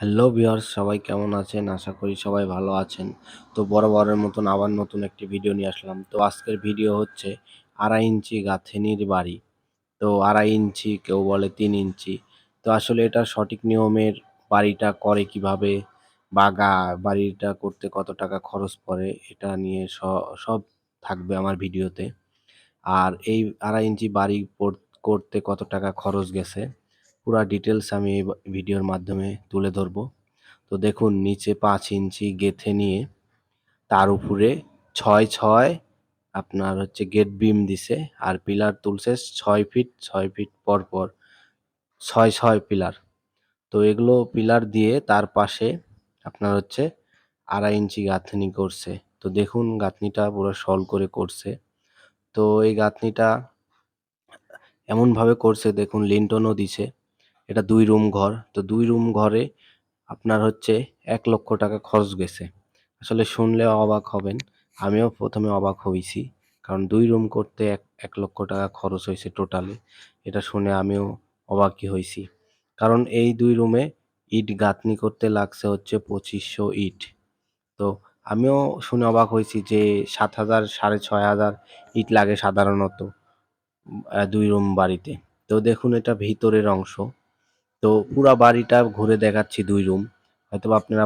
Hello viewers সবাই কেমন আছেন? আশা করি সবাই ভালো আছেন। তো বরাবরের মতন আবার নতুন একটি ভিডিও নিয়ে আসলাম। তো আজকের ভিডিও হচ্ছে আড়াই ইঞ্চি গাথেনির বাড়ি। তো আড়াই ইঞ্চি কেউ বলে তিন ইঞ্চি। তো আসলে এটার সঠিক নিয়মের বাড়িটা করে কীভাবে বা গা, বাড়িটা করতে কত টাকা খরচ পড়ে, এটা নিয়ে সব থাকবে আমার ভিডিওতে আর এই আড়াই ইঞ্চি বাড়ি করতে কত টাকা খরচ গেছে পুরা ডিটেলস আমি এই ভিডিওর মাধ্যমে তুলে ধরব। তো দেখুন, নিচে পাঁচ ইঞ্চি গেথে নিয়ে তার উপরে ছয় ছয় আপনার হচ্ছে গেট বিম দিছে আর পিলার তুলছে ছয় ফিট ছয় ফিট পর পর, ছয় ছয় পিলার তো এগুলো পিলার দিয়ে তার পাশে আপনার হচ্ছে আড়াই ইঞ্চি গাঁথনি করছে। তো দেখুন, গাঁথনিটা পুরো সল করে করছে। তো এই গাঁথনিটা এমনভাবে করছে, দেখুন লিন্টনও দিছে। এটা দুই রুম ঘর। তো দুই রুম ঘরে আপনার হচ্ছে এক লক্ষ টাকা খরচ গেছে। আসলে শুনলে অবাক হবেন, আমিও প্রথমে অবাক হয়েছি। কারণ দুই রুম করতে এক এক লক্ষ টাকা খরচ হয়েছে টোটালে এটা শুনে আমিও অবাকই হয়েছি। কারণ এই দুই রুমে ইট গাঁথনি করতে লাগছে হচ্ছে পঁচিশশো ইট। তো আমিও শুনে অবাক হয়েছি যে সাত হাজার, সাড়ে ছয় হাজার ইট লাগে সাধারণত দুই রুম বাড়িতে। তো দেখুন এটা ভিতরের অংশ। তো পুরা বাড়িটা ঘুরে দেখাচ্ছি দুই রুম হয়তো আপনারা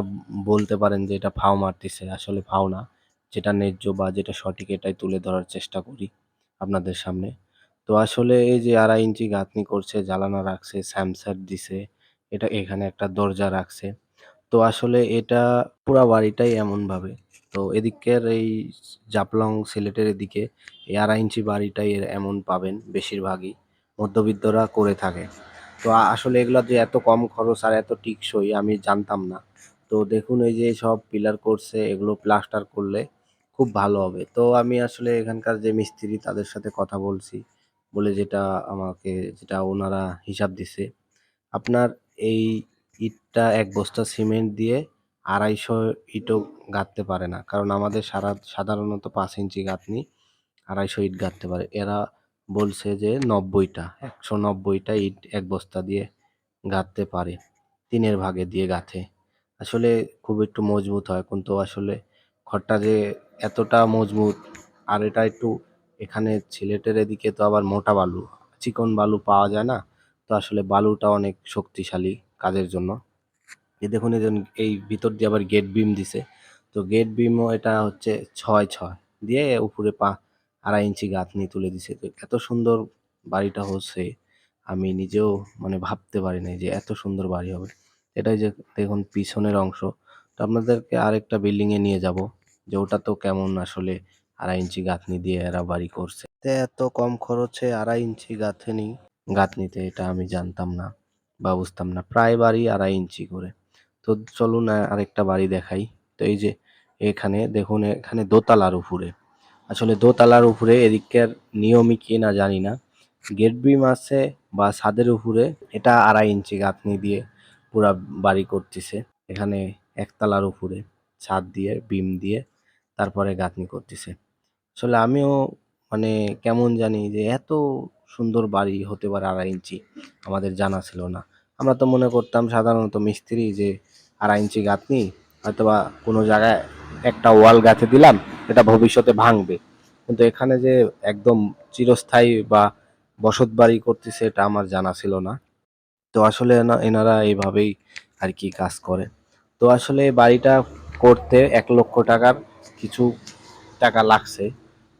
বলতে পারেন যে এটা ফাও মারতেছে, আসলে ফাও না। যেটা ন্যায্য বা যেটা সঠিক এটাই তুলে ধরার চেষ্টা করি আপনাদের সামনে। তো আসলে এই যে আড়াই ইঞ্চি গাঁথনি করছে, জ্বালানা রাখছে, স্যামসার দিছে, এটা এখানে একটা দরজা রাখছে। তো আসলে এটা পুরা বাড়িটাই এমনভাবে। তো এদিকের এই জাপলং সিলেটের এদিকে এই আড়াই ইঞ্চি বাড়িটাই এমন পাবেন বেশিরভাগই। মধ্যবিত্তরা করে থাকে। তো আসলে এগুলো যে এত কম খরচ আর এত টিকসই আমি জানতাম না। তো দেখুন এই যে সব পিলার করছে, এগুলো প্লাস্টার করলে খুব ভালো হবে। তো আমি আসলে এখানকার যে মিস্ত্রি, তাদের সাথে কথা বলছি। বলে যেটা আমাকে, যেটা ওনারা হিসাব দিছে। আপনার এই ইটটা এক বস্তা সিমেন্ট দিয়ে আড়াইশো ইটও গাঁথতে পারে না। কারণ আমাদের সারা, সাধারণত পাঁচ ইঞ্চি গাঁথনি আড়াইশো ইট গাঁথতে পারে। এরা বলছে যে নব্বইটা, একশো নব্বইটা ইট এক বস্তা দিয়ে গাঁথতে পারে, তিনের ভাগে দিয়ে গাঁথে। আসলে খুব একটু মজবুত হয়, কিন্তু আসলে ঘরটা যে এতটা মজবুত, আর এটা একটু এখানে সিলেটের এদিকে তো আবার মোটা বালু, চিকন বালু পাওয়া যায় না, তো আসলে বালুটা অনেক শক্তিশালী কাজের জন্য। এই দেখুন, এই ভিতর দিয়ে আবার গেট বিম দিছে, তো গেট বিমও এটা হচ্ছে ছয় ছয়, দিয়ে উপরে পা আড়াই ইঞ্চি গাঁথনি তুলে দিছে। তো এত সুন্দর বাড়িটা হচ্ছে, আমি নিজেও মানে ভাবতে পারি নাই যে এত সুন্দর বাড়ি হবে। এটাই যে দেখুন পিছনের অংশ। তো আপনাদেরকে আরেকটা বিল্ডিংয়ে নিয়ে যাব, যে ওটা তো কেমন আসলে আড়াই ইঞ্চি গাঁথনি দিয়ে এরা বাড়ি করছে। এত কম খরচে আড়াই ইঞ্চি গাঁথনি, গাঁথনিতে এটা আমি জানতাম না বা বুঝতাম না। প্রায় বাড়ি আড়াই ইঞ্চি করে। তো চলুন আরেকটা বাড়ি দেখাই। তো এই যে এখানে, দেখুন এখানে দোতলার উপরে। আসলে দোতলার উপরে এদিকের নিয়মই কি না জানি না। গেট বিম আছে বা ছাদের উপরে, এটা আড়াই ইঞ্চি গাঁথনি দিয়ে পুরা বাড়ি করতেছে। এখানে একতলার উপরে ছাদ দিয়ে, বিম দিয়ে তারপরে গাঁথনি করতেছে। আসলে আমিও মানে কেমন জানি যে এত সুন্দর বাড়ি হতে পারে আড়াই ইঞ্চি আমাদের জানা ছিল না। আমরা তো মনে করতাম সাধারণত মিস্ত্রি যে আড়াই ইঞ্চি গাঁথনি, হয়তোবা কোনো জায়গায় একটা ওয়াল গাঁথে দিলাম এটা ভবিষ্যতে ভাঙবে। কিন্তু এখানে যে একদম চিরস্থায়ী বা বসত বাড়ি করতেছে, এটা আমার জানা ছিল না। তো আসলে এনারা এইভাবেই আর কি কাজ করে। তো আসলে বাড়িটা করতে এক লক্ষ টাকার কিছু টাকা লাগছে।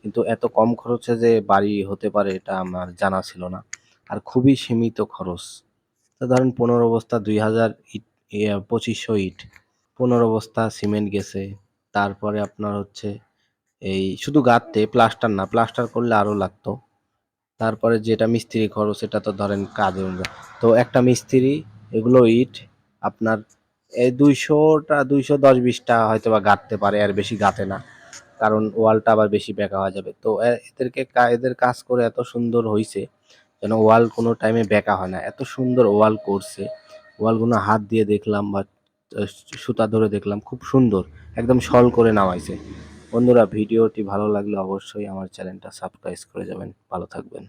কিন্তু এত কম খরচে যে বাড়ি হতে পারে, এটা আমার জানা ছিল না। আর খুবই সীমিত খরচ। তো ধরেন পনেরো বস্তা দুই হাজার ইট পঁচিশশো ইট। পনেরো বস্তা সিমেন্ট গেছে। তারপরে আপনার হচ্ছে এই শুধু গাঁততে প্লাস্টার না প্লাস্টার করলে আরও লাগতো। তারপরে যেটা মিস্ত্রি খরচ সেটা তো ধরেন কাজ তো একটা মিস্ত্রি, এগুলো ইট, আপনার এই দুইশোটা, দুইশো দশ বিশটা হয়তো বা গাঁততে পারে, আর বেশি গাঁতে না। কারণ ওয়ালটা আবার বেশি বেঁকা হয়ে যাবে। তো এদেরকে এদের কাজ করে এত সুন্দর হয়েছে যেন ওয়াল কোনো টাইমে বেঁকা হয় না। এত সুন্দর ওয়াল করছে। ওয়ালগুলো হাত দিয়ে দেখলাম বা সুতা ধরে দেখলাম, খুব সুন্দর। একদম সল করে নামাইছে। বন্ধুরা ভিডিওটি ভালো লাগলে অবশ্যই আমার চ্যানেলটা সাবস্ক্রাইব করে যাবেন। ভালো থাকবেন।